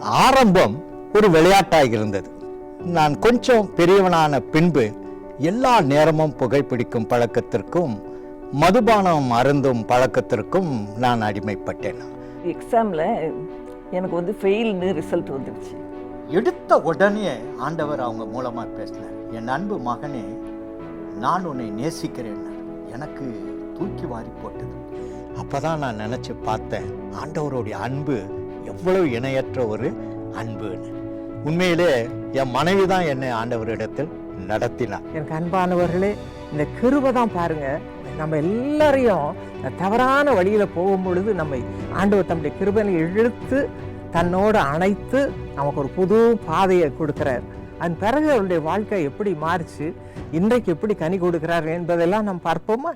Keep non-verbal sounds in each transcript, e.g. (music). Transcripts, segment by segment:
ஆரம்பம் ஒரு விளையாட்டாக இருந்தது. நான் கொஞ்சம் பெரியவனான பின்பு எல்லா நேரமும் புகைப்பிடிக்கும் பழக்கத்திற்கும் மதுபானம் அருந்தும் பழக்கத்திற்கும் நான் அடிமைப்பட்டேன். எக்ஸாமில் எனக்கு வந்து ஃபெயில்னு ரிசல்ட் வந்துடுச்சு எடுத்த உடனே ஆண்டவர் அவங்க மூலமா பேசினார் என் அன்பு மகனே நான் உன்னை நேசிக்கிறேன். எனக்கு தூக்கி வாரி போட்டது. அப்பதான் நான் நினைச்சு பார்த்தேன் ஆண்டவருடைய அன்பு எவ்வளவு இணையற்ற ஒரு அன்புன்னு உண்மையிலே என் மனைவி தான் என்னை ஆண்டவரிடத்தில் நடத்தினார். எனக்கு அன்பானவர்களே இந்த கிருபை தான் பாருங்க. நம்ம எல்லாரையும் தவறான வழியில் போகும் பொழுது நம்மை ஆண்டவர் தம்முடைய கிருபனை இழுத்து தன்னோடு அணைத்து நமக்கு ஒரு புது பாதையை கொடுக்குறார். அதன் பிறகு அவருடைய வாழ்க்கை எப்படி மாறிச்சு இன்றைக்கு எப்படி கனி கொடுக்கிறார் என்பதெல்லாம் நாம் பார்ப்போமா?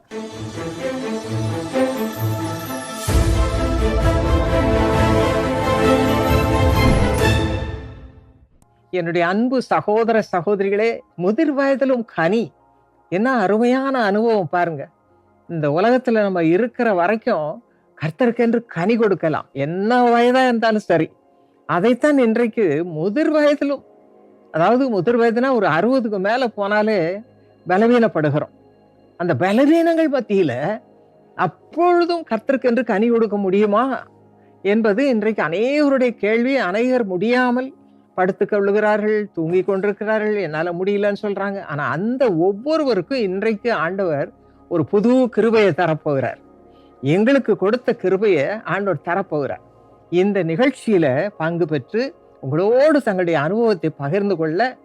என்னுடைய அன்பு சகோதர சகோதரிகளே முதிர் வயதிலும் கனி. என்ன அருமையான அனுபவம் பாருங்க. இந்த உலகத்துல நம்ம இருக்கிற வரைக்கும் கர்த்தருக்கென்று கனி கொடுக்கலாம். என்ன வயதா இருந்தாலும் சரி. அதைத்தான் இன்றைக்கு முதிர் வயதிலும் அதாவது முதிர் வயதுனா ஒரு அறுபதுக்கு மேல போனாலே பலவீனப்படுகிறோம். அந்த பலவீனங்கள் மத்தியில அப்பொழுதும் கர்த்தருக்கென்று கனி கொடுக்க முடியுமா? என்பது இன்றைக்கு அநேகருடைய கேள்வி. அநேகர் முடியாமல் படுத்து கொள்ளுகிறார்கள் தூங்கி கொண்டிருக்கிறார்கள் என்னால் முடியலன்னு சொல்கிறாங்க ஆனால் அந்த ஒவ்வொருவருக்கும் இன்றைக்கு ஆண்டவர் ஒரு புது கிருபையை தரப்போகிறார். எங்களுக்கு கொடுத்த கிருபையை ஆண்டவர் தரப்போகிறார். இந்த நிகழ்ச்சியில் பங்கு பெற்று உங்களோடு தங்களுடைய அனுபவத்தை பகிர்ந்து கொள்ள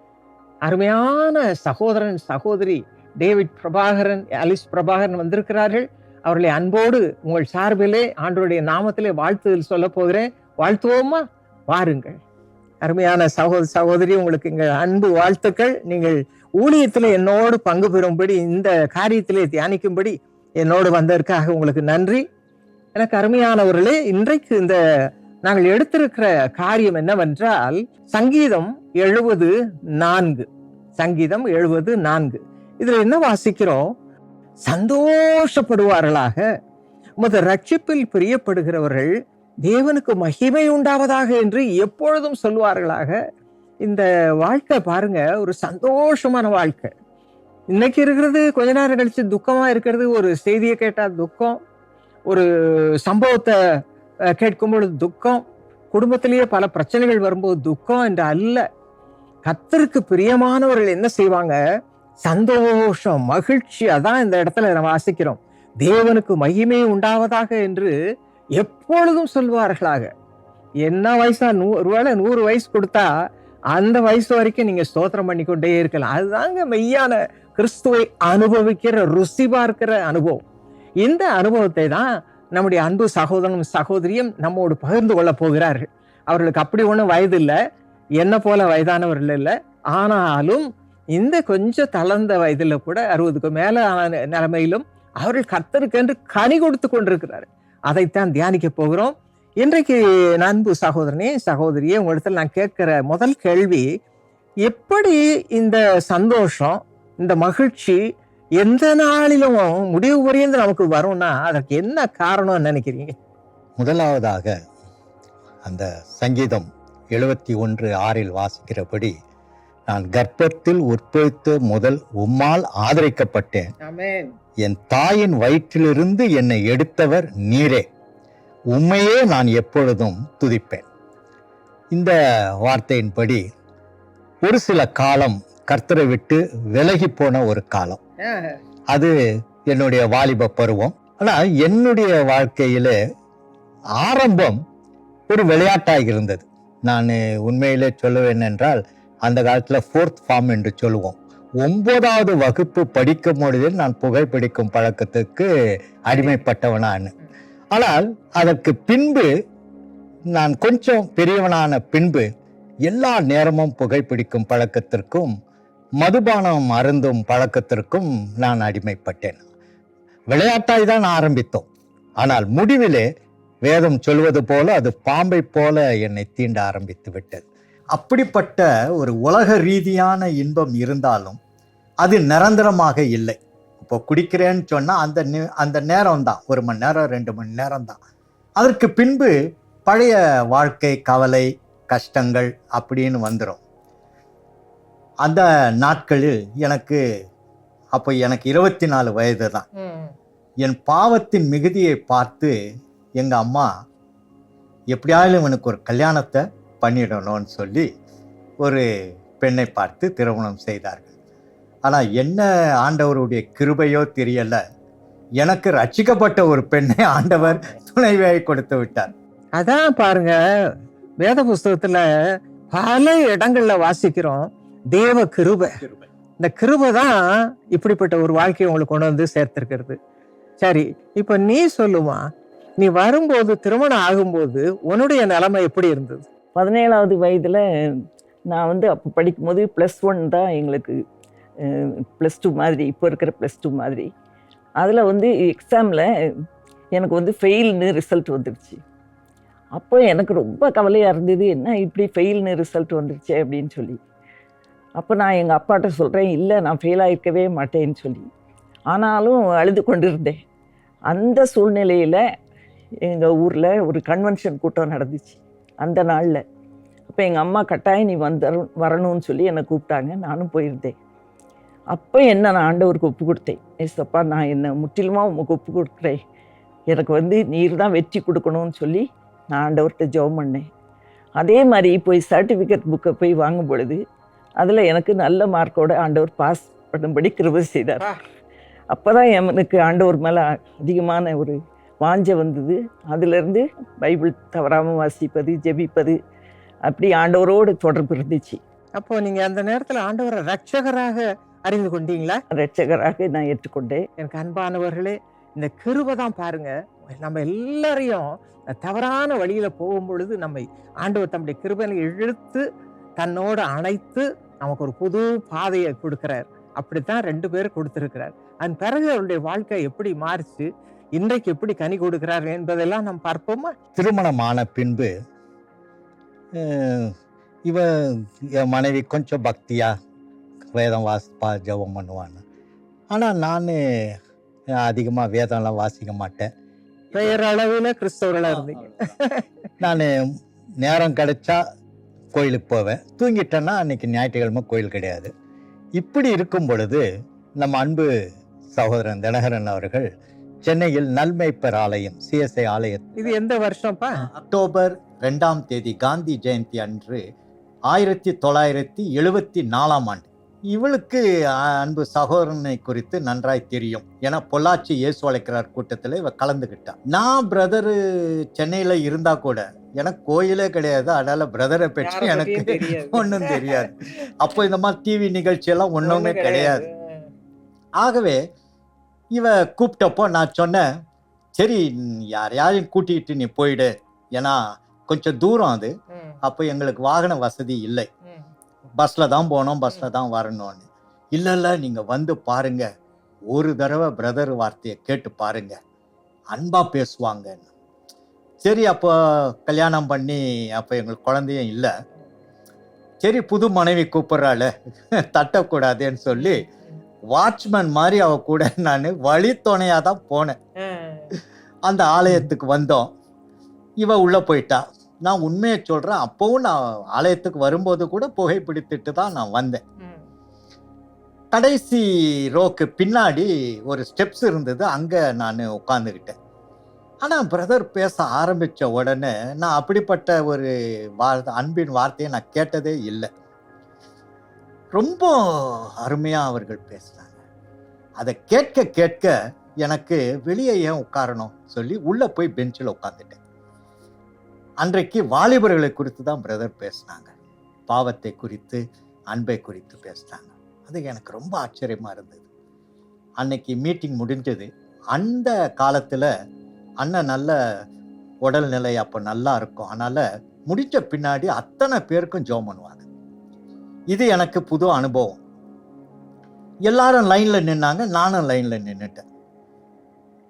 அருமையான சகோதரன் சகோதரி டேவிட் பிரபாகரன் அலிஸ் பிரபாகரன் வந்திருக்கிறார்கள். அவர்களை அன்போடு உங்கள் சார்பிலே ஆண்டோருடைய நாமத்திலே வாழ்த்துதல் சொல்ல போகிறேன். வாழ்த்துவோமா? வாருங்கள். அருமையான சகோதர சகோதரி உங்களுக்கு எங்கள் அன்பு வாழ்த்துக்கள். நீங்கள் ஊழியத்தில் என்னோடு பங்கு பெறும்படி இந்த காரியத்திலே தியானிக்கும்படி என்னோடு வந்ததற்காக உங்களுக்கு நன்றி. எனக்கு அருமையானவர்களே இன்றைக்கு இந்த நாங்கள் எடுத்திருக்கிற காரியம் என்னவென்றால் சங்கீதம் எழுபது நான்கு. சங்கீதம் எழுபது நான்கு. இதில் என்ன வாசிக்கிறோம்? சந்தோஷப்படுவார்களாக. உமது ரட்சிப்பில் பிரியப்படுகிறவர்கள் தேவனுக்கு மகிமை உண்டாவதாக என்று எப்பொழுதும் சொல்வார்களாக இந்த வாழ்க்கை பாருங்க ஒரு சந்தோஷமான வாழ்க்கை. இன்னைக்கு இருக்கிறது கொஞ்ச நேரம் கழிச்சு துக்கமா இருக்கிறது ஒரு செய்தியை கேட்டால் துக்கம் ஒரு சம்பவத்தை கேட்கும் பொழுது துக்கம் குடும்பத்திலேயே பல பிரச்சனைகள் வரும்போது துக்கம் என்று அல்ல. கத்தருக்கு பிரியமானவர்கள் என்ன செய்வாங்க? சந்தோஷம் மகிழ்ச்சி அதான் இந்த இடத்துல நம்ம வாசிக்கிறோம். தேவனுக்கு மகிமை உண்டாவதாக என்று எப்பொழுதும் சொல்வார்களாக. என்ன வயசா? நூ ஒருவேளை நூறு வயசு கொடுத்தா அந்த வயசு வரைக்கும் நீங்க ஸ்தோத்திரம் பண்ணிக்கொண்டே இருக்கலாம். அதுதாங்க மெய்யான கிறிஸ்துவை அனுபவிக்கிற ருசி பார்க்கிற அனுபவம். இந்த அனுபவத்தை தான் நம்முடைய அன்பு சகோதரனும் சகோதரியும் நம்மோடு பகிர்ந்து கொள்ள போகிறார்கள். அவர்களுக்கு அப்படி ஒன்றும் வயது இல்லை என்ன போல வயதானவர்கள் இல்லை. ஆனாலும் இந்த கொஞ்சம் தளர்ந்த வயதில் கூட அறுபதுக்கு மேலே ஆன நிலைமையிலும் அவர்கள் கர்த்தருக்கென்று கனி கொடுத்து கொண்டிருக்கிறார்கள். அதைத்தான் தியானிக்க போகிறோம். இன்றைக்கு நண்பு சகோதரனே சகோதரியே உங்களிடத்தில் நான் கேட்கிற முதல் கேள்வி எப்படி இந்த சந்தோஷம் இந்த மகிழ்ச்சி எந்த நாளிலும் முடிவு வரையும் நமக்கு வரும்னா அதற்கு என்ன காரணம்னு நினைக்கிறீங்க? முதலாவதாக அந்த சங்கீதம் எழுபத்தி ஒன்று ஆறில் வாசிக்கிறபடி நான் கர்ப்பத்தில் உற்பவித்த முதல் உம்மால் ஆதரிக்கப்பட்டேன். என் தாயின் வயிற்றிலிருந்து என்னை எடுத்தவர் நீரே. உம்மையே நான் எப்பொழுதும் துதிப்பேன். இந்த வார்த்தையின்படி ஒரு சில காலம் கர்த்தரை விட்டு விலகி போன ஒரு காலம். அது என்னுடைய வாலிப பருவம். ஆனா என்னுடைய வாழ்க்கையில ஆரம்பம் ஒரு விளையாட்டாக இருந்தது. நான் உண்மையிலே சொல்லுவேன் என்றால் அந்த காலத்தில் ஃபோர்த் ஃபார்ம் என்று சொல்லுவோம். ஒன்பதாவது வகுப்பு படிக்கும் பொழுதில் நான் புகைப்பிடிக்கும் பழக்கத்துக்கு அடிமைப்பட்டவனான். ஆனால் அதற்கு பின்பு நான் கொஞ்சம் பெரியவனான பின்பு எல்லா நேரமும் புகைப்பிடிக்கும் பழக்கத்திற்கும் மதுபானம் அருந்தும் பழக்கத்திற்கும் நான் அடிமைப்பட்டேன். விளையாட்டாய் தான் ஆரம்பித்தோம். ஆனால் முடிவிலே வேதம் சொல்வது போல அது பாம்பை போல என்னை தீண்ட ஆரம்பித்து விட்டது. அப்படிப்பட்ட ஒரு உலக ரீதியான இன்பம் இருந்தாலும் அது நிரந்தரமாக இல்லை. இப்போ குடிக்கிறேன்னு சொன்னால் அந்த அந்த நேரம் தான் ஒரு மணி நேரம் ரெண்டு மணி நேரம் தான் அதற்கு பின்பு பழைய வாழ்க்கை கவலை கஷ்டங்கள் அப்படின்னு வந்துடும் அந்த நாட்களில் எனக்கு அப்போ எனக்கு இருபத்தி நாலு வயது தான் என் பாவத்தின் மிகுதியை பார்த்து எங்கள் அம்மா எப்படியாவது இவனுக்கு ஒரு கல்யாணத்தை பண்ணிடணும்னு சொல்லி ஒரு பெண்ணை பார்த்து திருமணம் செய்தார்கள். ஆனால் என்ன ஆண்டவருடைய கிருபையோ தெரியலை. எனக்கு ரட்சிக்கப்பட்ட ஒரு பெண்ணை ஆண்டவர் துணைவியாய் கொடுத்து விட்டார். அதான் பாருங்க வேத புஸ்தகத்துல பல இடங்கள்ல வாசிக்கிறோம் தேவ கிருபை. இந்த கிருபை தான் இப்படிப்பட்ட ஒரு வாழ்க்கையை உங்களுக்கு கொண்டு வந்து சேர்த்திருக்கிறது. சரி இப்ப நீ சொல்லுமா நீ வரும்போது திருமணம் ஆகும்போது உன்னுடைய நிலைமை எப்படி இருந்தது? பதினேழாவது வயதில் நான் வந்து அப்போ படிக்கும்போது ப்ளஸ் ஒன் தான் எங்களுக்கு ப்ளஸ் டூ மாதிரி இப்போ இருக்கிற ப்ளஸ் டூ மாதிரி. அதில் வந்து எக்ஸாமில் எனக்கு வந்து ஃபெயில்னு ரிசல்ட் வந்துடுச்சு அப்போ எனக்கு ரொம்ப கவலையாக இருந்தது என்ன இப்படி ஃபெயில்னு ரிசல்ட் வந்துடுச்சே அப்படின்னு சொல்லி. அப்போ நான் எங்கள் அப்பாட்ட சொல்கிறேன் இல்லை நான் ஃபெயில் ஆகிருக்கவே மாட்டேன்னு சொல்லி. ஆனாலும் அழுது கொண்டு இருந்தேன் அந்த சூழ்நிலையில் எங்கள் ஊரில் ஒரு கன்வென்ஷன் கூட்டம் நடந்துச்சு. அந்த நாளில். அப்போ எங்கள் அம்மா கட்டாயம் நீ வந்து வரணும்னு சொல்லி என்னை கூப்பிட்டாங்க. நானும் போயிருந்தேன். அப்போ என்ன நான் ஆண்டவருக்கு ஒப்பு கொடுத்தேன். ஏசப்பா நான் என்னை முற்றிலுமாக உமக்கு ஒப்பு கொடுக்குறேன். எனக்கு வந்து நீர் தான் வெற்றி கொடுக்கணும்னு சொல்லி நான் ஆண்டவர்கிட்ட ஜெபம் பண்ணேன். அதே மாதிரி போய் சர்டிஃபிகேட் புக்கை போய் வாங்கும் பொழுது அதில் எனக்கு நல்ல மார்க்கோட ஆண்டவர் பாஸ் பண்ணும்படி கிருபை செய்தார். அப்போ தான் எனக்கு ஆண்டவர் மேலே அதிகமான ஒரு வாஞ்சை வந்தது. அதிலிருந்து பைபிள் தவறாமல் வாசிப்பது ஜெபிப்பது அப்படி ஆண்டவரோடு தொடர்பு இருந்துச்சு. அப்போ நீங்க அந்த நேரத்துல ஆண்டவரை ரட்சகராக அறிந்து கொண்டீங்களா? ரட்சகராக நான் ஏற்றுக்கொண்டேன். எனக்கு அன்பானவர்களே இந்த கிருபை தான் பாருங்க. நம்ம எல்லாரையும் தவறான வழியில போகும் பொழுது நம்மை ஆண்டவர் தம்முடைய கிருபையில இழுத்து தன்னோடு அணைத்து நமக்கு ஒரு புது பாதையை கொடுக்கிறார். அப்படித்தான் ரெண்டு பேரும் கொடுத்திருக்கிறார். அதன் பிறகு அவருடைய வாழ்க்கை எப்படி மாறிச்சு? இன்றைக்கு எப்படி கனி கொடுக்கிறார் என்பதெல்லாம் நாம் பார்ப்போமா? திருமணமான பின்பு இவ என் மனைவி கொஞ்சம் பக்தியா வேதம் வாசிப்பா ஜெபம் பண்ணுவான்னு. ஆனால் நான் அதிகமாக வேதம்லாம் வாசிக்க மாட்டேன். பெயர் அளவில் கிறிஸ்தவர்களா இருந்தீங்க. (laughs) நான் நேரம் கிடைச்சா கோயிலுக்கு போவேன். தூங்கிட்டேன்னா அன்னைக்கு ஞாயிற்றுக்கிழமை கோயில் கிடையாது. இப்படி இருக்கும் பொழுது நம்ம அன்பு சகோதரன் தினகரன் அவர்கள் சென்னையில் நல்மைப்பர் ஆலயம் சிஎஸ்ஐ ஆலயம் இது எந்த வருஷம்ப்பா? அக்டோபர் ரெண்டாம் தேதி காந்தி ஜெயந்தி அன்று ஆயிரத்தி தொள்ளாயிரத்தி எழுபத்தி நாலாம் ஆண்டு. இவளுக்கு அன்பு சகோதரனை குறித்து நன்றாய் தெரியும் ஏன்னா பொள்ளாச்சி இயேசு அழைக்கிறார் கூட்டத்தில் இவ கலந்துக்கிட்டா நான் பிரதரு சென்னையில் இருந்தா கூட எனக்கு கோயிலே கிடையாது. அதனால பிரதரை பற்றி எனக்கு ஒன்றும் தெரியாது. அப்போ இந்த மாதிரி டிவி நிகழ்ச்சியெல்லாம் ஒன்றுமே கிடையாது. ஆகவே இவ கூப்பிட்டப்போ நான் சொன்னேன் சரி யாரையாரையும் கூட்டிகிட்டு நீ போயிடு. ஏன்னா கொஞ்சம் தூரம் அது. அப்போ எங்களுக்கு வாகன வசதி இல்லை. பஸ்ஸில் தான் போனோம் பஸ்ஸில் தான் வரணும்னு. இல்லை இல்லை நீங்கள் வந்து பாருங்க. ஒரு தடவை பிரதர் வார்த்தையை கேட்டு பாருங்க. அன்பா பேசுவாங்கன்னு. சரி அப்போ கல்யாணம் பண்ணி அப்போ எங்களுக்கு குழந்தையும் இல்லை. சரி புது மனைவி கூப்பிட்றாள். (laughs) தட்டக்கூடாதுன்னு சொல்லி வாட்ச்மேன் மாதிரி அவ கூட நான் வழித்துணையாக தான் போனேன். அந்த ஆலயத்துக்கு வந்தோம். இவ உள்ள போயிட்டா. நான் உண்மையை சொல்றேன். அப்பவும் நான் ஆலயத்துக்கு வரும்போது கூட புகைப்பிடித்துட்டு தான் நான் வந்தேன். கடைசி ரோக்கு பின்னாடி ஒரு ஸ்டெப்ஸ் இருந்தது. அங்க நான் உட்காந்துக்கிட்டேன் ஆனா பிரதர் பேச ஆரம்பிச்ச உடனே நான் அப்படிப்பட்ட ஒரு வார்த்தை அன்பின் வார்த்தையை நான் கேட்டதே இல்லை. ரொம்ப அருமையாக அவர்கள் பேசுனாங்க அதை கேட்க கேட்க எனக்கு வெளியே ஏன் உட்காரணும் சொல்லி உள்ளே போய் பெஞ்சில் உட்காந்துட்டேன் அன்றைக்கு வாலிபர்களை குறித்து தான் பிரதர் பேசினாங்க. பாவத்தை குறித்து அன்பை குறித்து பேசினாங்க. அது எனக்கு ரொம்ப ஆச்சரியமாக இருந்தது. அன்னைக்கு மீட்டிங் முடிஞ்சது. அந்த காலத்தில் அண்ணன் நல்ல உடல்நிலை அப்போ நல்லா இருக்கும். அதனால் முடிஞ்ச பின்னாடி அத்தனை பேருக்கும் ஜோம் பண்ணுவாங்க. இது எனக்கு புது அனுபவம். எல்லாரும் லைன்ல நின்னாங்க நானும் லைன்ல நின்னுட்டேன்.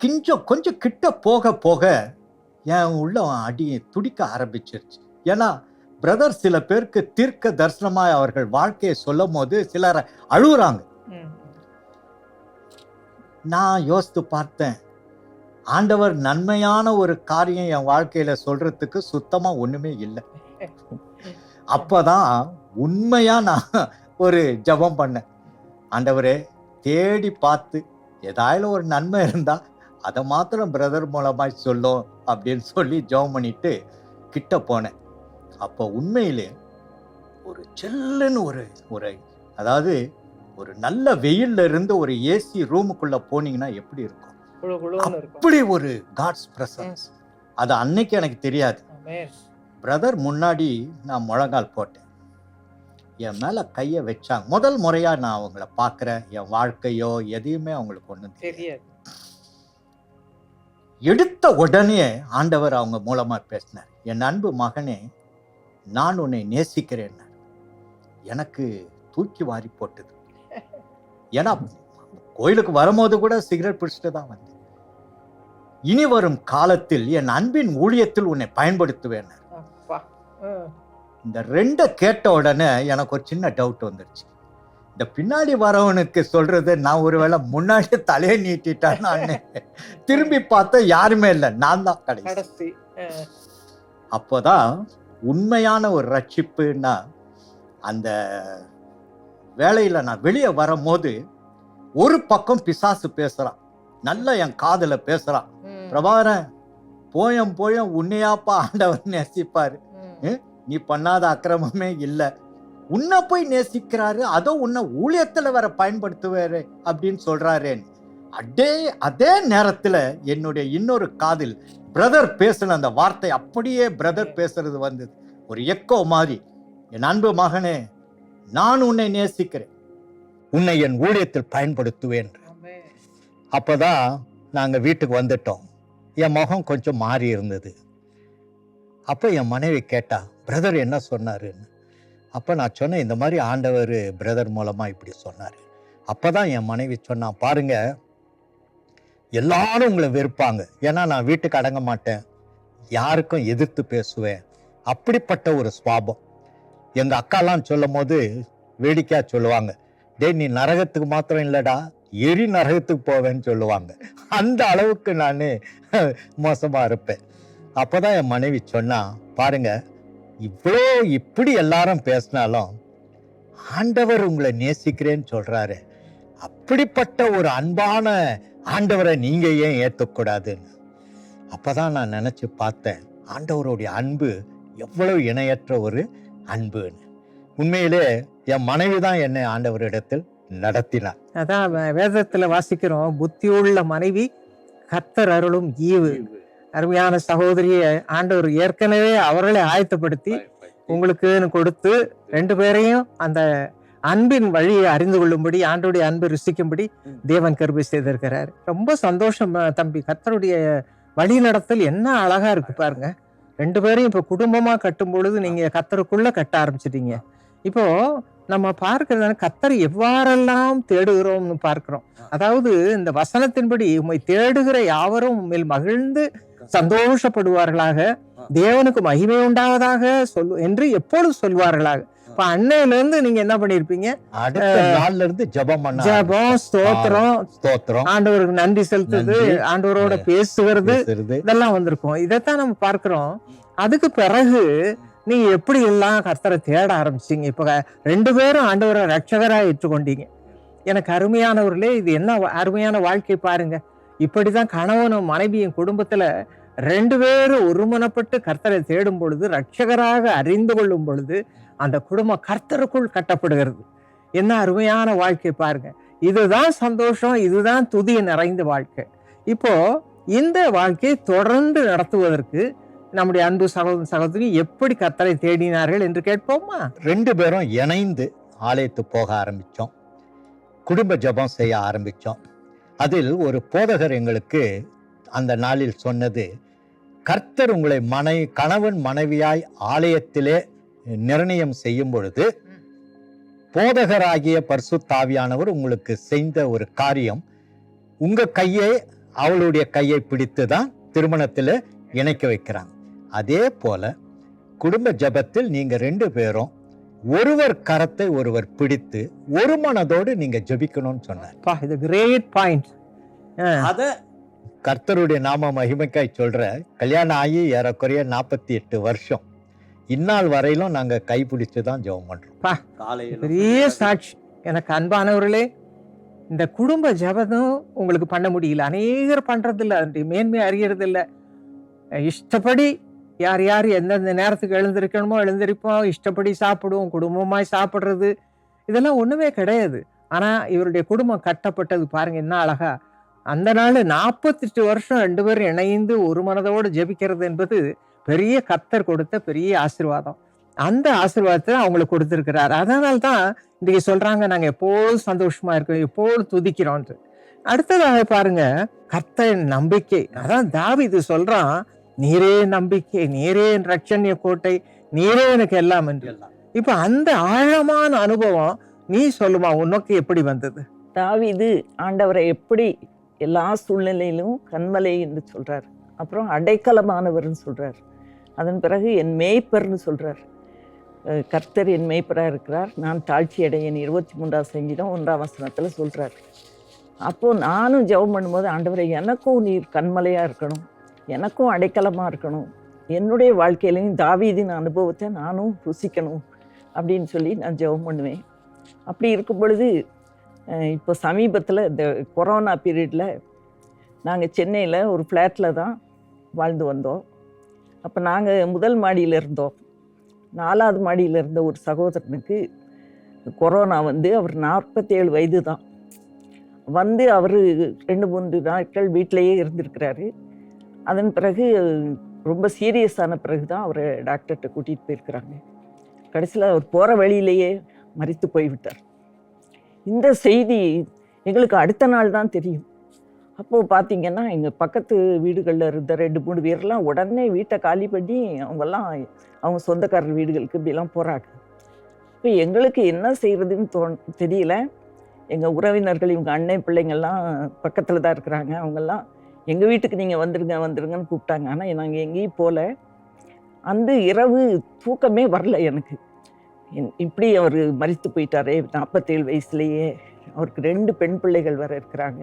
கொஞ்சம் கொஞ்சம் கிட்ட போக போக என் உள்ள அடி துடிக்க ஆரம்பிச்சிருச்சு. ஏன்னா பிரதர் சில பேருக்கு தீர்க்க தரிசனமாய் அவர்கள் வாழ்க்கையை சொல்லும் போது சிலர் அழுகுறாங்க நான் யோசித்து பார்த்தேன் ஆண்டவர் நன்மையான ஒரு காரியம் என் வாழ்க்கையில சொல்றதுக்கு சுத்தமா ஒண்ணுமே இல்லை. (laughs) அப்பதான் உண்மையா நான் ஒரு ஜெபம் பண்ணேன். ஆண்டவரே தேடி பார்த்து ஏதாயிலும் ஒரு நன்மை இருந்தா அதை மாத்திரம் பிரதர் மூலமாய் சொல்லும் அப்படின்னு சொல்லி ஜெபம் பண்ணிட்டு கிட்ட போனேன். அப்போ உண்மையிலே ஒரு செல்லுன்னு ஒரு ஒரு அதாவது ஒரு நல்ல வெயில்ல இருந்து ஒரு ஏசி ரூமுக்குள்ள போனீங்கன்னா எப்படி இருக்கும்? அப்படி ஒரு காட்ஸ் பிரசன்ஸ் அது அன்னைக்கு எனக்கு தெரியாது. பிரதர் முன்னாடி நான் முழங்கால் போட்டேன். என் மேல கையை வச்சாங்க முதல் முறையா நான் அவங்கள பார்க்குறேன் என் வாழ்க்கையோ எதையுமே அவங்களுக்கு ஒன்றும் தெரியாது. எடுத்த உடனே ஆண்டவர் அவங்க மூலமா பேசினார். என் அன்பு மகனே நான் உன்னை நேசிக்கிறேன் எனக்கு தூக்கி வாரி போட்டது. ஏன்னா கோயிலுக்கு வரும்போது கூட சிகரெட் பிடிச்சிட்டு தான் வந்தேன். இனி வரும் காலத்தில் என் அன்பின் ஊழியத்தில் உன்னை பயன்படுத்துவேன். இந்த ரெண்டை கேட்ட உடனே எனக்கு ஒரு சின்ன டவுட் வந்துருச்சு. இந்த பின்னாடி வரவனுக்கு சொல்றது நான் ஒருவேளை முன்னாடி தலையை நீட்டிட்டான்னு திரும்பி பார்த்தா யாருமே இல்லை நான் தான் கடைசி. அப்போதான் உண்மையான ஒரு ரட்சிப்புன்னா அந்த வேலையில நான் வெளியே வரும்போது ஒரு பக்கம் பிசாசு பேசுறான். நல்லா என் காதுல பேசுறான். ம். பிரபாகரன் போயம் போயம் உன்னையாப்பா ஆண்டவர் நேசிப்பாரு. நீ பண்ணாத அக்கிரமமே இல்லை. உன்னை போய் நேசிக்கிறாரு அதோ உன்னை ஊழியத்தில் வேற பயன்படுத்துவாரு அப்படின்னு சொல்றாரேன்னு அதே அதே நேரத்தில் என்னுடைய இன்னொரு காதில் பிரதர் பேசின அந்த வார்த்தை அப்படியே பிரதர் பேசுறது வந்தது. ஒரு எக்கோ மாதிரி என் அன்பு மகனே நான் உன்னை நேசிக்கிறேன். உன்னை என் ஊழியத்தில் பயன்படுத்துவேன். அப்போதான் நாங்கள் வீட்டுக்கு வந்துட்டோம். என் முகம் கொஞ்சம் மாறி இருந்தது. அப்போ என் மனைவி கேட்டா பிரதர் என்ன சொன்னாருன்னு அப்போ நான் சொன்னேன் இந்த மாதிரி ஆண்டவர் பிரதர் மூலமாக இப்படி சொன்னார். அப்போ தான் என் மனைவி சொன்னான் பாருங்க எல்லாரும் உங்களை வெறுப்பாங்க. ஏன்னா நான் வீட்டுக்கு அடங்க மாட்டேன். யாருக்கும் எதிர்த்து பேசுவேன். அப்படிப்பட்ட ஒரு சுவாபம். எங்கள் அக்காலாம் சொல்லும் போது வேடிக்கையாக சொல்லுவாங்க டேய் நீ நரகத்துக்கு மாத்திரம் இல்லைடா எரி நரகத்துக்கு போவேன்னு சொல்லுவாங்க. அந்த அளவுக்கு நான் மோசமாக இருப்பேன். அப்போ தான் என் மனைவி சொன்னால் பாருங்கள் இவ்வளோ இப்படி எல்லாரும் பேசினாலும் ஆண்டவர் உங்களை நேசிக்கிறேன்னு சொல்கிறாரு அப்படிப்பட்ட ஒரு அன்பான ஆண்டவரை நீங்கள் ஏன் ஏற்றக்கூடாதுன்னு அப்போ தான் நான் நினச்சி பார்த்தேன் ஆண்டவருடைய அன்பு எவ்வளவு இணையற்ற ஒரு அன்புன்னு. உண்மையிலே என் மனைவி தான் என்னை ஆண்டவரிடத்தில் நடத்தினார். அதான் வே- வாசிக்கிறோம் புத்தியுள்ள மனைவி கத்தர் அருளும் ஈவு. அருமையான சகோதரியை ஆண்டவர் ஏற்கனவே அவர்களை ஆயத்தப்படுத்தி உங்களுக்குன்னு கொடுத்து ரெண்டு பேரையும் அந்த அன்பின் வழியை அறிந்து கொள்ளும்படி ஆண்டோடைய அன்பை ருசிக்கும்படி தேவன் கருபை செய்திருக்கிறார். ரொம்ப சந்தோஷம் தம்பி. கத்தருடைய வழி நடத்தல் என்ன அழகா இருக்கு பாருங்க. ரெண்டு பேரையும் இப்ப குடும்பமா கட்டும் பொழுது நீங்க கத்தருக்குள்ள கட்ட ஆரம்பிச்சிட்டீங்க. இப்போ நம்ம பார்க்கிறது கத்தர் எவ்வாறெல்லாம் தேடுகிறோம்னு பார்க்கிறோம். அதாவது இந்த வசனத்தின்படி உம்மை தேடுகிற யாவரும் உண்மையில் மகிழ்ந்து சந்தோஷப்படுவார்களாக தேவனுக்கு மகிமை உண்டாவதாக சொல்லு என்று எப்பொழுது சொல்வார்களாக? இப்ப அன்னையில இருந்து நீங்க என்ன பண்ணிருப்பீங்க? அடுத்த நாள்ல இருந்து ஜெபம் ஜெபம் ஸ்தோத்திரம். ஸ்தோத்திரம். ஆண்டவருக்கு நன்றி செலுத்துது நன்றி. ஆண்டவரோட பேசுகிறது இதெல்லாம் வந்திருக்கும். இதைத்தான் நம்ம பார்க்கிறோம். அதுக்கு பிறகு நீங்க எப்படி எல்லாம் கர்த்தரை தேட ஆரம்பிச்சீங்க? இப்ப ரெண்டு பேரும் ஆண்டவரை ரட்சகரா ஏற்றுக்கொண்டீங்க. எனக்கு அருமையானவர்களே இது என்ன அருமையான வாழ்க்கை பாருங்க. இப்படிதான் கணவனும் மனைவியும் குடும்பத்துல ரெண்டு பேரும் ஒருமனப்பட்டு கர்த்தரை தேடும் பொழுது ரட்சகராக அறிந்து கொள்ளும் பொழுது அந்த குடும்பம் கர்த்தருக்குள் கட்டப்படுகிறது. என்ன அருமையான வாழ்க்கை பாருங்க. இதுதான் சந்தோஷம் இதுதான் துதி நிறைந்த வாழ்க்கை. இப்போ இந்த வாழ்க்கையை தொடர்ந்து நடத்துவதற்கு நம்முடைய அன்பு சகோதர சகோதரி எப்படி கர்த்தரை தேடினார்கள் என்று கேட்போமா? ரெண்டு பேரும் இணைந்து ஆலயத்துக்கு போக ஆரம்பித்தோம் குடும்ப ஜெபம் செய்ய ஆரம்பித்தோம் அதில் ஒரு போதகர் எங்களுக்கு அந்த நாளில் சொன்னது கர்த்தர் உங்களை மனை கணவன் மனைவியாய் ஆலயத்திலே நிர்ணயம் செய்யும் பொழுது போதகராகிய பரிசுத்தாவியானவர் உங்களுக்கு செய்த ஒரு காரியம். உங்க கையை அவளுடைய கையை பிடித்து தான் திருமணத்தில் இணைக்க வைக்கிறாங்க. அதே போல குடும்ப ஜெபத்தில் நீங்க ரெண்டு பேரும் ஒருவர் கரத்தை ஒருவர் பிடித்து ஒரு மனதோடு நீங்க ஜெபிக்கணும்னு சொன்னார். பா இது கிரேட் பாயிண்ட் அத கர்த்தருடைய நாம மகிமைக்காய் சொல்ற கல்யாணம் ஆகி ஏறக்குறைய நாற்பத்தி எட்டு வருஷம். இந்நாள் வரையிலும் நாங்க கைப்பிடிச்சு தான் ஜெபம் காலையில பெரிய சாட்சி. எனக்கு அன்பானவர்களே இந்த குடும்ப ஜபதும் உங்களுக்கு பண்ண முடியல. அநேகர் பண்றது இல்ல அதனுடைய மேன்மை அறியறது இல்ல இஷ்டப்படி யார் யார் எந்தெந்த நேரத்துக்கு எழுந்திருக்கணுமோ எழுந்திருப்போம் இஷ்டப்படி சாப்பிடுவோம் குடும்பமாய் சாப்பிடுறது இதெல்லாம் ஒண்ணுமே கிடையாது. ஆனா இவருடைய குடும்பம் கட்டப்பட்டது பாருங்க என்ன அழகா. அந்த நாள் நாற்பத்தெட்டு வருஷம் ரெண்டு பேரும் இணைந்து ஒரு மனதோடு ஜெபிக்கிறது என்பது பெரிய கத்தர் கொடுத்த பெரிய ஆசீர்வாதம். அந்த ஆசீர்வாதத்தை அவங்களுக்கு கொடுத்திருக்கிறார். அதனால தான் இன்னைக்கு சொல்றாங்க நாங்க எப்போதும் சந்தோஷமா இருக்கோம் எப்போதும் துதிக்கிறோம்னு அடுத்ததாக பாருங்க கர்த்தரின் நம்பிக்கை. அதான் தாவீது சொல்றான் நீரே நம்பிக்கை நீரே என் ரட்சண்ய கோட்டை நீரே எனக்கு எல்லாம் என்று. எல்லாம். இப்ப அந்த ஆழமான அனுபவம் நீ சொல்லுமா உனக்கு எப்படி வந்தது? தாவீது ஆண்டவரை எப்படி எல்லா சூழ்நிலையிலும் கண்மலை என்று சொல்கிறார் அப்புறம் அடைக்கலமானவர்னு சொல்கிறார் அதன் பிறகு என் மேய்ப்பர்னு சொல்கிறார் கர்த்தர் என் மேய்ப்பராக இருக்கிறார். நான் தாழ்ச்சி அடையேன். இருபத்தி மூன்றாம் சங்கீதம் ஒன்றாம் வசனத்தில் சொல்கிறார் அப்போது நானும் ஜெபம் பண்ணும்போது ஆண்டவரை எனக்கும் நீர் கண்மலையாக இருக்கணும். எனக்கும் அடைக்கலமாக இருக்கணும். என்னுடைய வாழ்க்கையிலையும் தாவீதின் அனுபவத்தை நானும் ருசிக்கணும். அப்படின்னு சொல்லி நான் ஜெபம் பண்ணுவேன். அப்படி இருக்கும் பொழுது இப்போ சமீபத்தில் இந்த கொரோனா பீரியடில் நாங்கள் சென்னையில் ஒரு ஃப்ளாட்டில் தான் வாழ்ந்து வந்தோம். அப்போ நாங்கள் முதல் மாடியில் இருந்தோம். நாலாவது மாடியில் இருந்த ஒரு சகோதரனுக்கு கொரோனா வந்து அவர் நாற்பத்தேழு வயது தான். வந்து அவர் ரெண்டு மூன்று நாட்கள் வீட்டிலேயே இருந்திருக்கிறாரு. அதன் பிறகு ரொம்ப சீரியஸான பிறகு தான் அவரை டாக்டர்கிட்ட கூட்டிகிட்டு போயிருக்கிறாங்க. கடைசியில் அவர் போகிற வழியிலேயே மறித்து போய்விட்டார். இந்த செய்தி எங்களுக்கு அடுத்த நாள் தான் தெரியும். அப்போது பார்த்தீங்கன்னா எங்கள் பக்கத்து வீடுகளில் இருந்த ரெண்டு மூணு பேர்லாம் உடனே வீட்டை காலி பண்ணி அவங்கெல்லாம் அவங்க சொந்தக்காரர் வீடுகளுக்கு இப்படிலாம் போகிறாங்க இப்போ எங்களுக்கு என்ன செய்கிறதுன்னு தோ தெரியல. எங்கள் உறவினர்கள் இவங்க அண்ணன் பிள்ளைங்கள்லாம் பக்கத்தில் தான் இருக்கிறாங்க. அவங்கெல்லாம் எங்கள் வீட்டுக்கு நீங்கள் வந்துடுங்க வந்துடுங்கன்னு கூப்பிட்டாங்க. ஆனால் நாங்கள் எங்கேயும் போகல அந்த இரவு தூக்கமே வரல எனக்கு. இப்படி அவர் மரித்து போயிட்டாரே நாற்பத்தேழு வயசுலேயே. அவருக்கு ரெண்டு பெண் பிள்ளைகள் வேற இருக்கிறாங்க.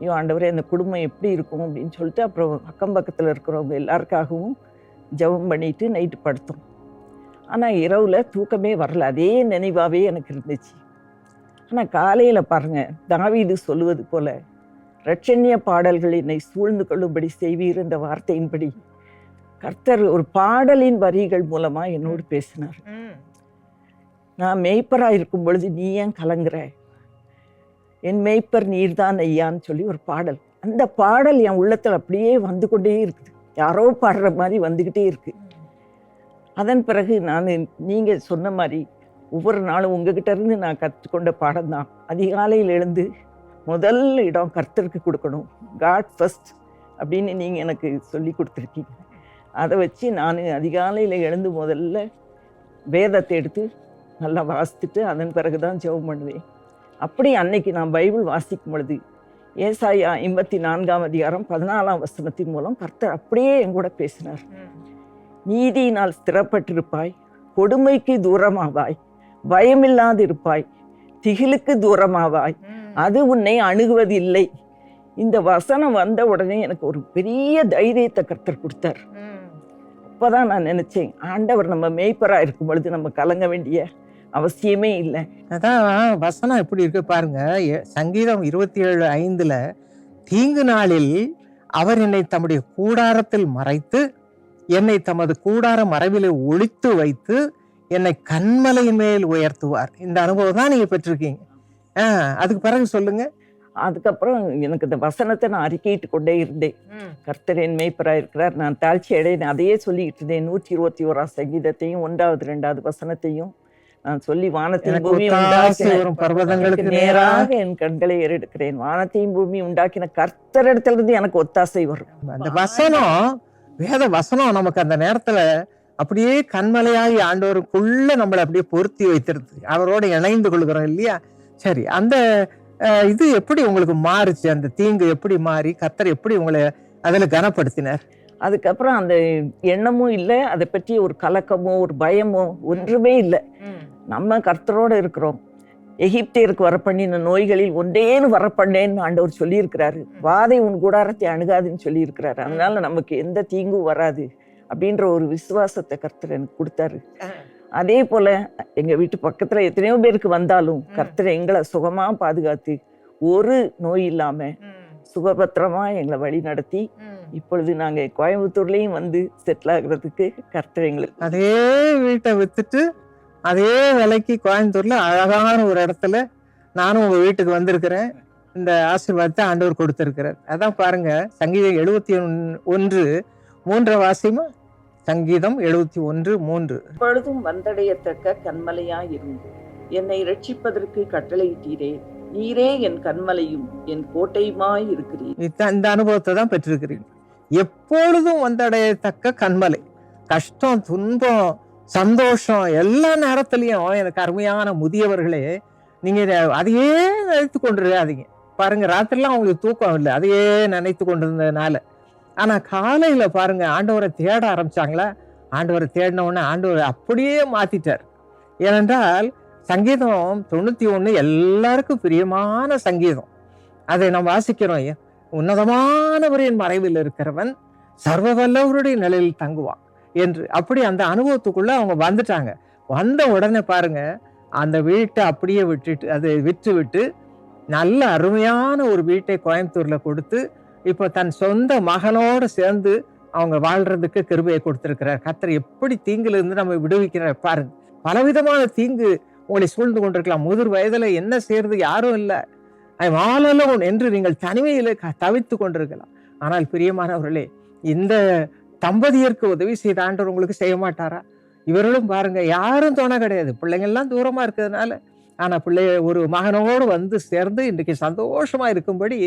ஐயோ ஆண்டவரே அந்த குடும்பம் எப்படி இருக்கும் அப்படின்னு சொல்லிட்டு அப்புறம் அக்கம் பக்கத்தில் இருக்கிறவங்க எல்லாருக்காகவும் ஜெபம் பண்ணிட்டு நைட்டு படுத்தோம். ஆனால் இரவில் தூக்கமே வரல. அதே நினைவாகவே எனக்கு இருந்துச்சு. ஆனால் காலையில் பாருங்கள் தாவீது சொல்லுவது போல ரட்சண்ய பாடல்கள் என்னை சூழ்ந்து கொள்ளும்படி செய்வீர் என்ற வார்த்தையின்படி கர்த்தர் ஒரு பாடலின் வரிகள் மூலமாக என்னோடு பேசினார். நான் மேய்ப்பராக இருக்கும் பொழுது நீ ஏன் கலங்குற? என் மேய்ப்பர் நீர்தான் ஐயான்னு சொல்லி ஒரு பாடல். அந்த பாடல் என் உள்ளத்தில் அப்படியே வந்து கொண்டே இருக்குது. யாரோ பாடுற மாதிரி வந்துக்கிட்டே இருக்குது அதன் பிறகு நான் நீங்கள் சொன்ன மாதிரி ஒவ்வொரு நாளும் உங்ககிட்ட இருந்து நான் கற்றுக்கொண்ட பாடம் தான் அதிகாலையில் எழுந்து முதல் இடம் கர்த்தருக்கு கொடுக்கணும். காட் ஃபஸ்ட் அப்படின்னு நீங்கள் எனக்கு சொல்லி கொடுத்துருக்கீங்க. அதை வச்சு நான் அதிகாலையில் எழுந்து முதல்ல வேதத்தை எடுத்து நல்லா வாசித்துட்டு அதன் பிறகு தான் ஜெபம் பண்ணுவேன். அப்படி அன்னைக்கு நான் பைபிள் வாசிக்கும் பொழுது ஏசாயா ஐம்பத்தி நான்காம் அதிகாரம் பதினாலாம் வசனத்தின் மூலம் கர்த்தர் அப்படியே என் கூட பேசினார். நீதியினால் ஸ்திரப்பட்டிருப்பாய் கொடுமைக்கு தூரமாவாய் பயமில்லாதிருப்பாய் திகிலுக்கு தூரமாவாய் அது உன்னை அணுகுவதில்லை. இந்த வசனம் வந்த உடனே எனக்கு ஒரு பெரிய தைரியத்தை கர்த்தர் கொடுத்தார். அப்பதான் நான் நினைச்சேன் ஆண்டவர் நம்ம மேய்ப்பரா இருக்கும் பொழுது நம்ம கலங்க வேண்டிய அவசியமே இல்லை. அதான் வசனம் எப்படி இருக்கு பாருங்க. சங்கீதம் இருபத்தி ஏழு ஐந்துல தீங்கு நாளில் அவர் என்னை தம்முடைய கூடாரத்தில் மறைத்து என்னை தமது கூடார மறைவிலே ஒளித்து வைத்து என்னை கண்மலையின் மேல் உயர்த்துவார். இந்த அனுபவம் தான் நீங்க பெற்றிருக்கீங்க. ஆஹ் அதுக்கு பிறகு சொல்லுங்க. அதுக்கப்புறம் எனக்கு இந்த வசனத்தை நான் அறிக்கையிட்டு கொண்டே இருந்தேன். கர்த்தர் என் மேய்ப்பராக இருக்கிறார். நான் தாழ்ச்சி அடையேன். அதையே சொல்லிக்கிட்டு இருந்தேன். நூற்றி இருபத்தி ஓராம் சங்கீதத்தையும் ஒன்றாவது ரெண்டாவது வசனத்தையும். நான் சொல்லி வானத்தையும் ஒத்தாசை உண்டாக்கின வரும் பர்வதங்களுக்கு நேராக என் கண்களை ஏறெடுக்கிறேன். வானத்தையும் பூமி உண்டாக்கின கர்த்தரிடத்துல இருந்து எனக்கு ஒத்தாசை வரும். அந்த வசனம் வேத வசனம் நமக்கு அந்த நேரத்துல அப்படியே கண்மலையாகி ஆண்டவருக்குள்ள நம்மளை அப்படியே பொருத்தி வைத்திருது. அவரோட இணைந்து கொள்கிறோம் இல்லையா? சரி அந்த இது எப்படி உங்களுக்கு மாறுச்சு? அந்த தீங்கு எப்படி மாறி கத்தர் எப்படி உங்களை அதுல கனப்படுத்தினார்? அதுக்கப்புறம் அந்த எண்ணமும் இல்லை அதை பற்றி ஒரு கலக்கமோ ஒரு பயமோ ஒன்றுமே இல்லை. நம்ம கர்த்தரோடு இருக்கிறோம். எகிப்தியருக்கு வரப்பண்ணின நோய்களில் ஒன்றேன்னு வரப்பண்ணேன்னு ஆண்டவர் சொல்லியிருக்கிறாரு. வாதை உன் கூடாரத்தை அணுகாதுன்னு சொல்லியிருக்கிறாரு. அதனால நமக்கு எந்த தீங்கும் வராது அப்படின்ற ஒரு விசுவாசத்தை கர்த்தர் எனக்கு கொடுத்தாரு. அதே போல எங்க வீட்டு பக்கத்துல எத்தனையோ பேருக்கு வந்தாலும் கர்த்தர் எங்களை சுகமா பாதுகாத்து ஒரு நோய் இல்லாம சுகபத்திரமா எங்களை வழி நடத்தி இப்பொழுது நாங்க கோயம்புத்தூர்லயும் வந்து செட்டில் ஆகுறதுக்கு கர்த்தர் எங்களுக்கு அதே வீட்டை வித்துட்டு அதே விலைக்கு கோயம்புத்தூர்ல அழகான ஒரு இடத்துல நானும் உங்க வீட்டுக்கு வந்திருக்கிறேன். இந்த ஆசீர்வாதத்தை ஆண்டவர் கொடுத்திருக்கிறார். அதான் பாருங்க சங்கீதம் எழுபத்தி ஒன்று மூன்ற வாசியமா? சங்கீதம் எழுபத்தி ஒன்று மூன்று. இப்பொழுதும் வந்தடையத்தக்க கண்மலையாய் இருந்து என்னை ரட்சிப்பதற்கு கட்டளையிட்டீரே. நீரே என் கண்மலையும் என் கோட்டையுமாய் இருக்கிறீர். இந்த அனுபவத்தை தான் பெற்றிருக்கிறீங்க எப்பொழுதும் வந்தடையத்தக்க கண்மலை கஷ்டம் துன்பம் சந்தோஷம் எல்லா நேரத்துலையும் எனக்கு அருமையான முதியவர்களே நீங்கள் இதை அதையே நினைத்து கொண்டிருக்காதீங்க பாருங்க ராத்திரிலாம் அவங்களுக்கு தூக்கம் இல்லை. அதையே நினைத்து கொண்டிருந்ததுனால. ஆனால் காலையில் பாருங்க ஆண்டவரை தேட ஆரம்பிச்சாங்களா? ஆண்டவரை தேடினவுடனே ஆண்டவரை அப்படியே மாற்றிட்டார் ஏனென்றால் சங்கீதம் தொண்ணூற்றி ஒன்று எல்லாருக்கும் பிரியமான சங்கீதம். அதை நம்ம வாசிக்கிறோம் உன்னதமானவரின் மறைவில் இருக்கிறவன் சர்வ வல்லவருடைய நிலையில் தங்குவான். என்று. அப்படி அந்த அனுபவத்துக்குள்ளே அவங்க வந்துட்டாங்க. வந்த உடனே பாருங்க அந்த வீட்டை அப்படியே விட்டுட்டு அதை விற்று விட்டு நல்ல அருமையான ஒரு வீட்டை கோயம்புத்தூரில் கொடுத்து இப்போ தன் சொந்த மகனோடு சேர்ந்து அவங்க வாழ்கிறதுக்கு கிருபையை கொடுத்துருக்கிறார். கத்தர் எப்படி தீங்கிலிருந்து நம்ம விடுவிக்கிறார் பாருங்க. பலவிதமான தீங்கு உங்களை சூழ்ந்து கொண்டிருக்கலாம். முதிர் வயதில் என்ன செய்யறது யாரும் இல்லை. வாழலும் என்று நீங்கள் தனிமையில் க- தவித்து கொண்டிருக்கலாம். ஆனால் பிரியமானவர்களே இந்த தம்பதியருக்கு உதவி செய்த ஆண்டவர் உங்களுக்கு செய்ய மாட்டாரா? இவர்களும் பாருங்க யாரும் துணை கிடையாது. பிள்ளைங்கள்லாம் தூரமா இருக்கிறதுனால ஆனா பிள்ளைய ஒரு மகனோடு வந்து சேர்ந்து இன்றைக்கு சந்தோஷமா இருக்கும்படி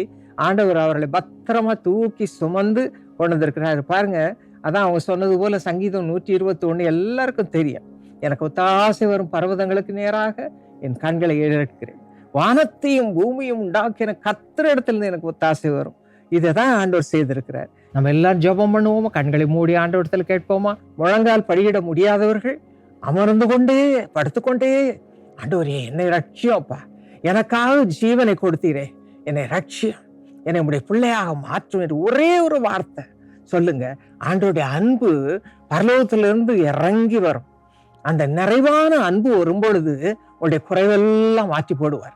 ஆண்டவர் அவர்களை பத்திரமா தூக்கி சுமந்து கொண்டு வந்திருக்கிறாரு பாருங்க அதான் அவங்க சொன்னது போல சங்கீதம் நூற்றி இருபத்தி ஒன்று எல்லாருக்கும் தெரியும். எனக்கு ஒத்தாசை வரும் பர்வதங்களுக்கு நேராக என் கண்களை இழக்கிறேன் வானத்தையும் பூமியும் உண்டாக்கின கத்திர இடத்துல இருந்து எனக்கு ஒத்தாசை வரும். இதை தான் ஆண்டவர் செய்திருக்கிறார். நம்ம எல்லாரும் ஜெபம் பண்ணுவோமா? கண்களை மூடி ஆண்டவரத்தில் கேட்போமா? முழங்கால் படியிட முடியாதவர்கள் அமர்ந்து கொண்டே படுத்துக்கொண்டே ஆண்டவரே என்னை ரட்சியம்ப்பா எனக்காக ஜீவனை கொடுத்தீரே. என்னை ரட்சியம் என்னை உடைய பிள்ளையாக மாற்றும். என்று ஒரே ஒரு வார்த்தை சொல்லுங்க. ஆண்டோடைய அன்பு பரலோகத்திலிருந்து இறங்கி வரும். அந்த நிறைவான அன்பு வரும்பொழுது உங்களுடைய குறைவெல்லாம் மாற்றி போடுவார்.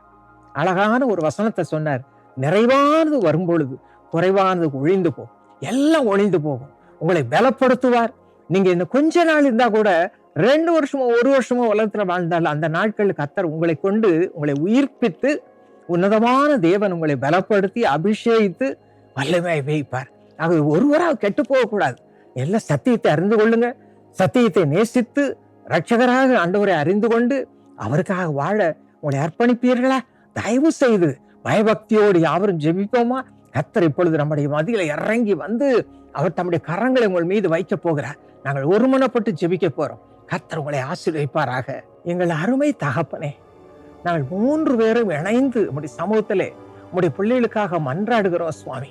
அழகான ஒரு வசனத்தை சொன்னார். நிறைவானது வரும்பொழுது குறைவானது ஒழிந்து போகும் எல்லாம் ஒழிந்து போகும். உங்களை பலப்படுத்துவார். நீங்க இந்த கொஞ்ச நாள் இருந்தா கூட ரெண்டு வருஷமோ ஒரு வருஷமோ உலகத்துல வாழ்ந்தாலும் அந்த நாட்களுக்கு கத்தர் உங்களை கொண்டு உங்களை உயிர்ப்பித்து உன்னதமான தேவன் உங்களை பலப்படுத்தி அபிஷேகித்து வல்லமையை வைப்பார் அவர் ஒருவராக கெட்டு போகக்கூடாது. எல்லாம் சத்தியத்தை அறிந்து கொள்ளுங்க. சத்தியத்தை நேசித்து ரட்சகராக ஆண்டவரை அறிந்து கொண்டு அவருக்காக வாழ உங்களை அர்ப்பணிப்பீர்களா? தயவு செய்து பயபக்தியோடு யாவரும் ஜெபிப்போமா? கத்தர் இப்பொழுது நம்முடைய மதியில இறங்கி வந்து அவர் தம்முடைய கரங்களை உங்கள் மீது வைக்க போகிறார். நாங்கள் ஒருமனப்பட்டு ஜெபிக்க போகிறோம் கத்தர் உங்களை ஆசீர்வதிப்பாராக. எங்கள் அருமை தகப்பனே நாங்கள் மூன்று பேரும் இணைந்து நம்முடைய சமூகத்திலே நம்முடைய பிள்ளைகளுக்காக மன்றாடுகிறோம் சுவாமி.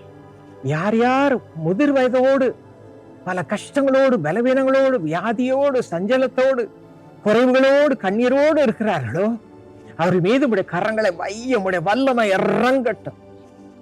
யார் யார் முதிர் வயதோடு பல கஷ்டங்களோடு பலவீனங்களோடு வியாதியோடு சஞ்சலத்தோடு குறைவுகளோடு கண்ணீரோடு இருக்கிறார்களோ அவர் மீது உடைய கரங்களை வைய உடைய வல்லமை இறங்கட்டும்.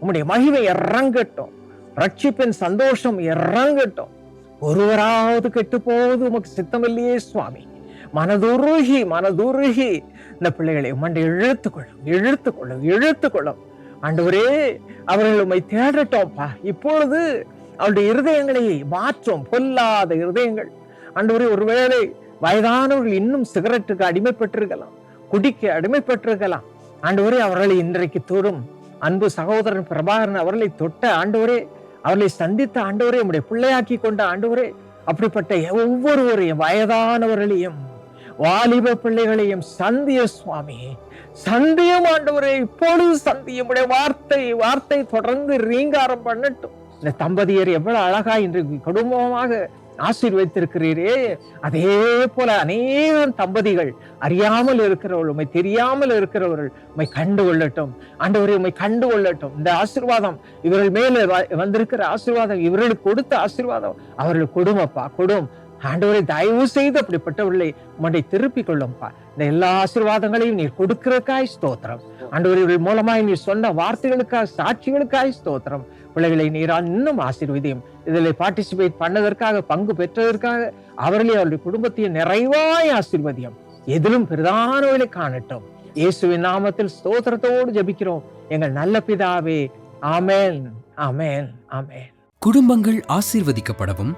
உம்முடைய மகிமை இறங்கட்டும். ரட்சிப்பின் சந்தோஷம் இறங்கட்டும். ஒருவராவது கெட்டு போவது உமக்கு சித்தமில்லையே சுவாமி. மனதுருகி மனதுருகி. இந்த பிள்ளைகளை மண்டை இழுத்துக்கொள்ளும் இழுத்துக்கொள்ளும் இழுத்துக்கொள்ளும். ஆண்டவரே அவர்கள் உம்மை தேடட்டோம்ப்பா. இப்பொழுது அவருடைய இருதயங்களை மாற்றும் பொல்லாத இருதயங்கள். ஆண்டவரே ஒருவேளை வயதானவர்கள் இன்னும் சிகரெட்டுக்கு அடிமைப்பட்டிருக்கலாம் குடிக்க அடிமைப்பட்டிருக்கலாம். ஆண்டவரே அவர்களை இன்றைக்கு தொடும் அன்பு சகோதரன் பிரபாகரன் அவர்களை தொட்ட ஆண்டவரே அவர்களை சந்தித்த ஆண்டவரே உடைய பிள்ளையாக்கி கொண்ட ஆண்டவரே அப்படிப்பட்ட ஒவ்வொருவரையும் வயதானவர்களையும் வாலிப பிள்ளைகளையும் சந்திய சுவாமி சந்தியம் ஆண்டவரே இப்பொழுது சந்தியம். உடைய வார்த்தை வார்த்தை தொடர்ந்து ரீங்காரம் பண்ணட்டும். இந்த தம்பதியர் எவ்வளவு அழகா இன்று குடும்பமாக ஆசீர்வதித்திருக்கிறீரே. அதே போல அநேகம் தம்பதிகள் அறியாமல் இருக்கிறவர்கள் உண்மை தெரியாமல் இருக்கிறவர்கள் உண்மை கண்டு கொள்ளட்டும். ஆண்டவரை உண்மை கண்டு கொள்ளட்டும். இந்த ஆசீர்வாதம் இவர்கள் மேல வ- வந்திருக்கிற ஆசீர்வாதம் இவர்களுக்கு கொடுத்த ஆசீர்வாதம் அவர்கள் கொடுமப்பா கொடும். ஆண்டவரை தயவு செய்து அப்படிப்பட்டவர்களை உம்மை திருப்பிக் கொள்ளும்பா. இந்த எல்லா ஆசீர்வாதங்களையும் நீர் கொடுக்கிறதுக்காய் ஸ்தோத்திரம். ஆண்டவர் இவர்கள் மூலமாய் நீர் சொன்ன வார்த்தைகளுக்காக சாட்சிகளுக்காய் ஸ்தோத்திரம். பிள்ளைகளை நீரால் இன்னும் ஆசீர்வதியும். இதில் பார்ட்டிசிபேட் பண்ணதற்காக பங்கு பெற்றதற்காக அவர்களே அவருடைய குடும்பத்தையும் நிறைவாய் ஆசீர்வதியும். எதிலும் பிரதானவர்களை காணட்டும். இயேசுவின் நாமத்தில் ஸ்தோத்திரத்தோடு ஜெபிக்கிறோம். எங்கள் நல்ல பிதாவே ஆமென் ஆமென் ஆமென். குடும்பங்கள் ஆசீர்வதிக்கப்படவும்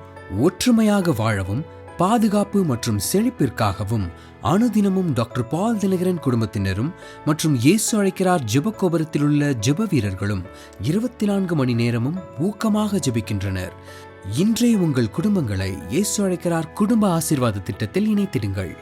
ஒற்றுமையாக வாழவும் பாதுகாப்பு மற்றும் செழிப்பிற்காகவும் அனுதினமும் டாக்டர் பால் தினகரன் குடும்பத்தினரும் மற்றும் இயேசு அழைக்கிறார் ஜெபக்கோபுரத்தில் உள்ள ஜெப வீரர்களும் இருபத்தி நான்கு மணி நேரமும் ஊக்கமாக ஜெபிக்கின்றனர். இன்றே உங்கள் குடும்பங்களை இயேசு அழைக்கிறார் குடும்ப ஆசீர்வாத திட்டத்தில் இணைத்திடுங்கள்